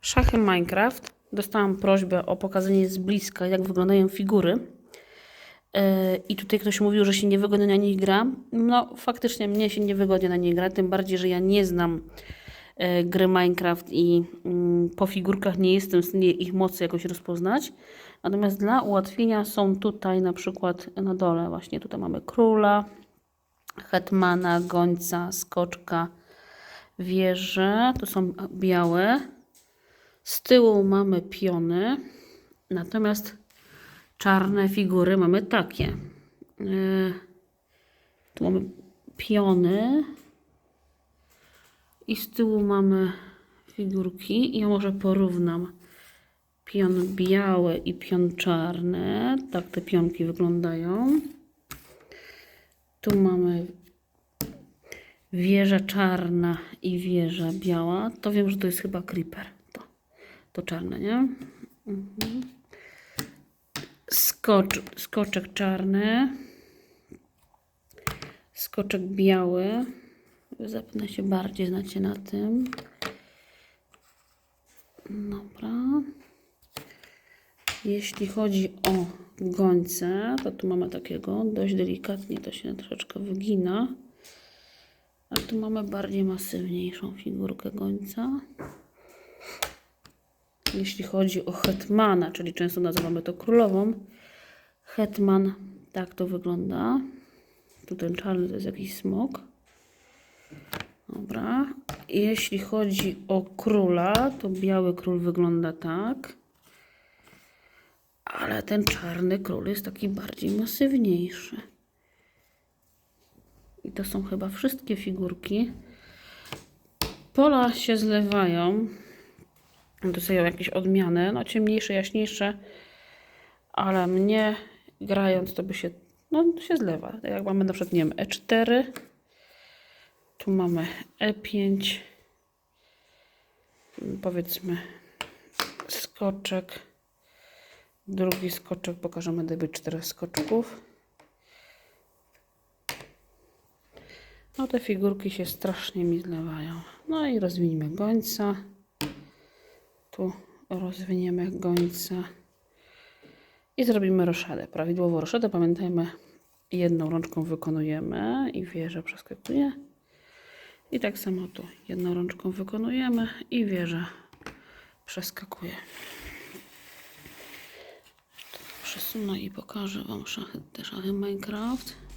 Szachy Minecraft. Dostałam prośbę o pokazanie z bliska, jak wyglądają figury. Yy, I tutaj ktoś mówił, że się niewygodnie na nich gra. No, faktycznie mnie się niewygodnie na nich gra, tym bardziej, że ja nie znam yy, gry Minecraft i mm, po figurkach nie jestem w stanie ich mocy jakoś rozpoznać. Natomiast dla ułatwienia są tutaj na przykład na dole, właśnie tutaj mamy króla, hetmana, gońca, skoczka, wieże. Tu są białe. Z tyłu mamy piony, natomiast czarne figury mamy takie. Yy, Tu mamy piony i z tyłu mamy figurki. Ja może porównam pion biały i pion czarny. Tak te pionki wyglądają. Tu mamy wieża czarna i wieża biała. To wiem, że to jest chyba creeper. To, czarne, nie? Mhm. Skocz, skoczek czarny. Skoczek biały. Zapewne się bardziej znacie na tym. Dobra. Jeśli chodzi o gońce, to tu mamy takiego dość delikatnie, to się troszeczkę wygina. A tu mamy bardziej masywniejszą figurkę gońca. Jeśli chodzi o hetmana, czyli często nazywamy to królową, hetman tak to wygląda. Tu ten czarny to jest jakiś smok. Dobra. Jeśli chodzi o króla, to biały król wygląda tak. Ale ten czarny król jest taki bardziej masywniejszy. I to są chyba wszystkie figurki. Pola się zlewają. Dostają jakieś odmiany, no ciemniejsze, jaśniejsze, ale mnie grając to by się, no się zlewa. Jak mamy na przykład, nie wiem, E4, tu mamy E5, powiedzmy skoczek, drugi skoczek, pokażemy gdyby czterech skoczków. No te figurki się strasznie mi zlewają. No i rozwiniemy gońca. Tu rozwiniemy gońca. I zrobimy roszadę. Prawidłowo roszadę. Pamiętajmy, jedną rączką wykonujemy i wieża przeskakuje. I tak samo tu. Jedną rączką wykonujemy i wieża przeskakuje. Przesunę i pokażę Wam szachy, te szachy Minecraft.